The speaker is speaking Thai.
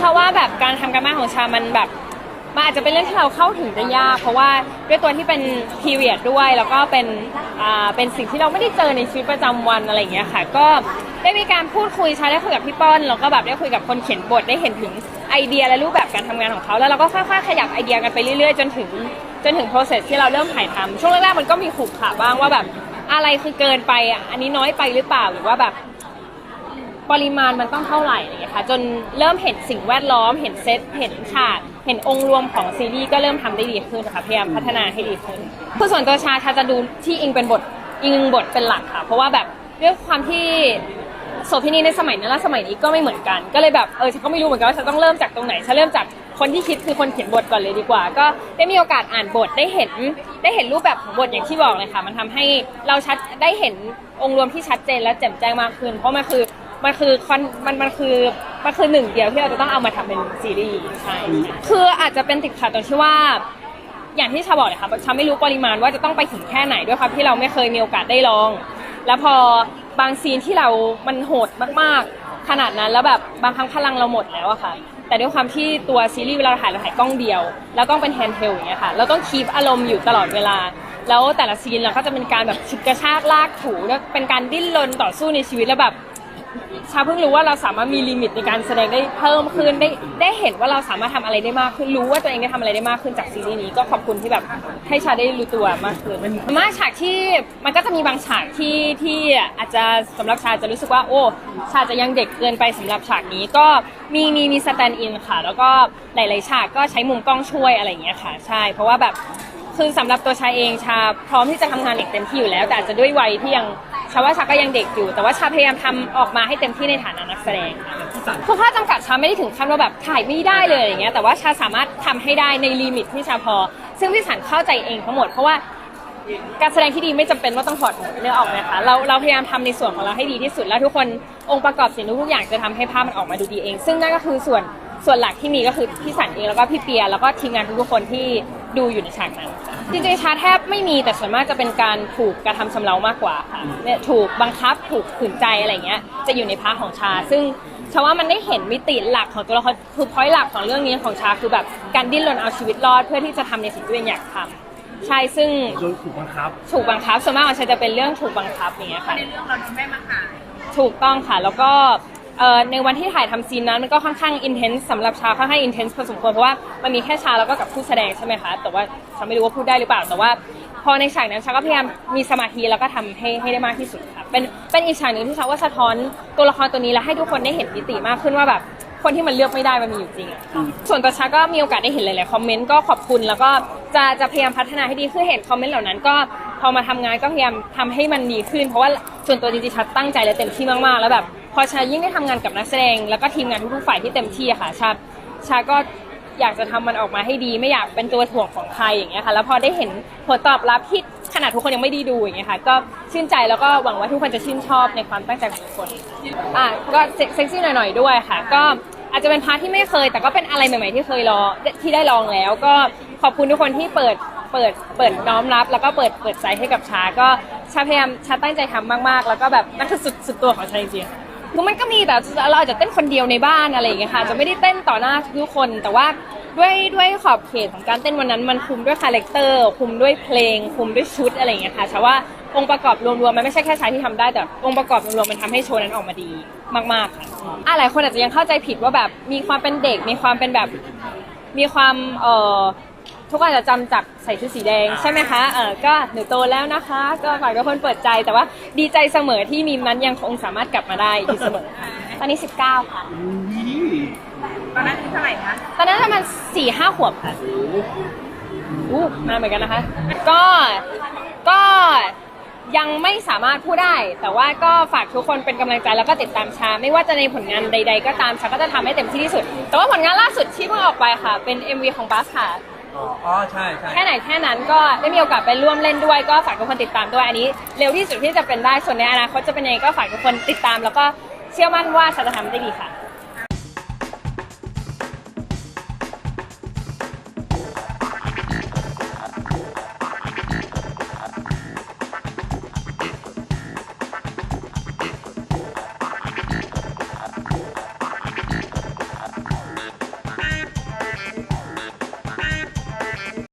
ชาว่าแบบการทำการบ้านของชามันแบบมันอาจจะเป็นเรื่องที่เราเข้าถึงได้ยาก เพราะว่าด้วยตัวที่เป็น period ด้วย แล้วก็เป็นอ่าเป็นสิ่งที่เราไม่ได้เจอในชีวิตประจำวันอะไรอย่างเงี้ยค่ะ ก็ได้มีการพูดคุยชาได้คุยกับพี่ป้อนแล้วก็แบบได้คุยกับคนเขียนบทได้เห็นถึงไอเดียและรูปแบบการทำงานของเขาแล้วเราก็ค่อยๆขยับไอเดียกันไปเรื่อยๆ จนถึงจนถึง process ที่เราเริ่มถ่ายทำช่วงแรกๆมันก็มีขูกขาบ้างว่าแบบอะไรคือเกินไปอะอันนี้น้อยไปหรือเปล่าหรือว่าแบบ ปริมาณมันต้องเท่าไหร่อะไรอย่างเงี้ยค่ะจนเริ่มเห็นสิ่งแวดล้อม เห็นเซตเห็นฉากเห็นองค์รวมของซีรีส์ก็เริ่มทำได้ดีขึ้นค่ะพยายามพัฒนาให้ดีขึ้นคือส่วนตัวชาชาจะดูที่อิงเป็นบทอิงบทเป็นหลักค่ะ เพราะว่าแบบด้วยความที่ โสเภณีในสมัยนั้นและสมัยนี้ก็ไม่เหมือนกัน ก็เลยแบบเออฉันก็ไม่รู้เหมือนกันว่าฉันต้องเริ่มจากตรงไหนฉันเริ่มจากคนที่คิดคือคนเขียนบทก่อนเลยดีกว่า ก็ได้มีโอกาสอ่านบทได้เห็นได้เห็นรูปแบบของบทอย่างที่บอกเลยค่ะ มันทำให้เราชัดได้เห็นองค์รวมที่ชัดเจนและแจ่มแจ้งมากขึ้น เพราะมันคือ มันคือคอนมันมันคือมันคือหนึ่งเดียวที่เราจะต้องเอามาทำเป็นซีรีส์ใช่คืออาจจะเป็นติดขัดตรงที่ว่า อย่างที่ชาบอกเลยค่ะชาไม่รู้ปริมาณว่าจะต้องไปถึงแค่ไหนด้วยความที่เราไม่เคยมีโอกาสได้ลอง แล้วพอบางซีนที่เรามันโหดมากๆ ขนาดนั้นแล้วแบบบางครั้งพลังเราหมดแล้วอะค่ะ แต่ด้วยความที่ตัวซีรีส์เวลาเราถ่ายเราถ่ายกล้องเดียว แล้วกล้องเป็นแฮนด์เฮลอย่างเงี้ยค่ะเราต้องคีปอารมณ์อยู่ตลอดเวลาแล้วแต่ละซีนเราก็จะเป็นการแบบฉุดกระชากลากถูแล้วเป็นการดิ้นรนต่อสู้ในชีวิตแล้วแบบ ชาเพิ่งรู้ว่าเราสามารถมีลิมิตในการแสดงได้เพิ่มขึ้นได้ได้เห็นว่าเราสามารถทำอะไรได้มากขึ้นรู้ว่าตัวเองได้ทำอะไรได้มากขึ้นจากซีรีส์นี้ก็ขอบคุณที่แบบให้ชาได้รู้ตัวมากขึ้นมาฉากที่มันก็จะมีบางฉากที่ที่อาจจะสำหรับชาจะรู้สึกว่าโอ้ชาจะยังเด็กเกินไปสำหรับฉากนี้ก็มีมีมีสแตนด์อินค่ะ แล้วก็หลายๆฉากก็ใช้มุมกล้องช่วยอะไรอย่างเงี้ยค่ะ ใช่ เพราะว่าแบบคือสำหรับตัวชาเองชาพร้อมที่จะทำงานอย่างเต็มที่อยู่แล้ว แต่จะด้วยวัยที่ยัง ชาว่าชาก็ยังเด็กอยู่ แต่ว่าชาพยายามทำออกมาให้เต็มที่ในฐานะนักแสดงคือข้อจำกัดชาไม่ได้ถึงขั้นว่าแบบถ่ายไม่ได้เลยอย่างเงี้ยแต่ว่าชาสามารถทำให้ได้ในลิมิตที่ชาพอ ซึ่งพี่สันเข้าใจเองทั้งหมดเพราะว่าการแสดงที่ดีไม่จำเป็นว่าต้องถอดเนื้อออกนะคะเราเราพยายามทำในส่วนของเราให้ดีที่สุด แล้วทุกคนองค์ประกอบสิ่งทุกอย่างจะทำให้ภาพมันออกมาดูดีเอง ซึ่งนั่นก็คือส่วนส่วนหลักที่มีก็คือพี่สันเองแล้วก็พี่เปียแล้วก็ทีมงานทุกๆคนที่ดูอยู่ในฉากนั้นค่ะ จริงๆชาแทบไม่มีแต่ส่วนมากจะเป็นการถูกกระทำชำเรามากกว่าค่ะเนี่ยถูกบังคับถูกขืนใจอะไรเงี้ยจะอยู่ในพาร์ทของชา ซึ่งชาว่ามันได้เห็นมิติหลักของตัวละครคือพอยต์หลักของเรื่องนี้ของชาคือแบบการดิ้นรนเอาชีวิตรอด เพื่อที่จะทำในสิ่งที่ตัวเองอยากทำใช่ซึ่งโดนถูกบังคับ ถูกบังคับส่วนมากของฉันจะเป็นเรื่องถูกบังคับอย่างเงี้ยค่ะในเรื่องเราแม่มาหาถูกต้องค่ะแล้วก็ เอ่อในวันที่ถ่ายทำซีนนั้นมันก็ค่อนข้างอินเทนส์สำหรับชาค่อนข้างอินเทนส์พอสมควรเพราะว่ามันมีแค่ชาแล้วก็กับผู้แสดงใช่ไหมคะแต่ว่าชาไม่รู้ว่าพูดได้หรือเปล่าแต่ว่า พอในฉากนั้นชาก็พยายามมีสมาธิแล้วก็ทำให้ให้ได้มากที่สุดค่ะเป็นเป็นอีกฉากหนึ่งที่ชาว่าสะท้อนตัวละครตัวนี้แล้วให้ทุกคนได้เห็นมิติมากขึ้นว่าแบบคนที่มันเลือกไม่ได้มันมีอยู่จริงอะส่วนตัวชาก็มีโอกาสได้เห็นหลายๆคอมเมนต์ก็ขอบคุณแล้วก็จะจะพยายามพัฒนาให้ดีคือเห็นคอมเมนต์เหล่านั้นก็พอมาทำงานก็พยายามทำให้มันดีขึ้น เพราะว่าส่วนตัวจริงๆชัดตั้งใจและเต็มที่มากๆแล้วแบบ พอชายิ่งได้ทำงานกับนักแสดง แล้วก็ทีมงานทุกๆฝ่ายที่เต็มที่อะค่ะชาชาก็อยากจะทำมันออกมาให้ดีไม่อยากเป็นตัวถ่วงของใครอย่างเงี้ยค่ะ แล้วพอได้เห็นผลตอบรับที่ขนาดทุกคนยังไม่ได้ดูอย่างเงี้ยค่ะ ก็ชื่นใจแล้วก็หวังว่าทุกคนจะชื่นชอบในความตั้งใจของทุกคนอะก็เซ็กซี่หน่อยๆด้วยค่ะ ก็อาจจะเป็นพาร์ทที่ไม่เคย แต่ก็เป็นอะไรใหม่ๆที่เคยรอที่ได้ลองแล้ว ก็ขอบคุณทุกคนที่เปิดเปิดเปิดน้อมรับ แล้วก็เปิดเปิดใจให้กับชา ก็ชาพยายามชาตั้งใจทำมากๆ แล้วก็แบบนั่นคือสุดสุดตัวของชาจริงๆ คือมันก็มีแต่เราอาจจะเต้นคนเดียวในบ้านอะไรอย่างเงี้ยค่ะจะไม่ได้เต้นต่อหน้าทุกคน แต่ว่าด้วยด้วยขอบเขตของการเต้นวันนั้น มันคุมด้วยคาแรคเตอร์ คุมด้วยเพลง คุมด้วยชุดอะไรอย่างเงี้ยค่ะชาว่าองค์ประกอบรวมๆมันไม่ใช่แค่ชายที่ทำได้แต่องค์ประกอบรวมๆมันทำให้โชว์นั้นออกมาดีมากๆค่ะอะหลายคนอาจจะยังเข้าใจผิดว่าแบบมีความเป็นเด็กมีความเป็นแบบมีความเอ่อ ทุกคนอาจจะจำจากใส่ชุดสีแดงใช่ไหมคะเออก็หนูโตแล้วนะคะ ก็ฝากทุกคนเปิดใจแต่ว่าดีใจเสมอที่มีมนั้นยังคงสามารถกลับมาได้อยู่เสมอตอนนี้ 19 ค่ะ ตอนนั้นที่เท่าไหร่นะตอนนั้นประมาณสี่ห้าขวบค่ะอู้นานเหมือนกันนะคะ ก็ก็ยังไม่สามารถพูดได้ แต่ว่าก็ฝากทุกคนเป็นกำลังใจแล้วก็ติดตามชา ไม่ว่าจะในผลงานใด ๆ ก็ตามชาก็จะทำให้เต็มที่ที่สุด แต่ว่าผลงานล่าสุดที่เพิ่งออกไปค่ะ เป็น MV ของบัสค่ะ อ๋อใช่ใช่แค่ไหนแค่นั้นก็ได้มีโอกาสไปร่วมเล่นด้วย ก็ฝากทุกคนติดตามด้วยอันนี้ เร็วที่สุดที่จะเป็นได้ส่วนในอนาคตจะเป็นยังไงก็ฝากทุกคนติดตาม แล้วก็เชื่อมั่นว่าจะทำได้ดีค่ะ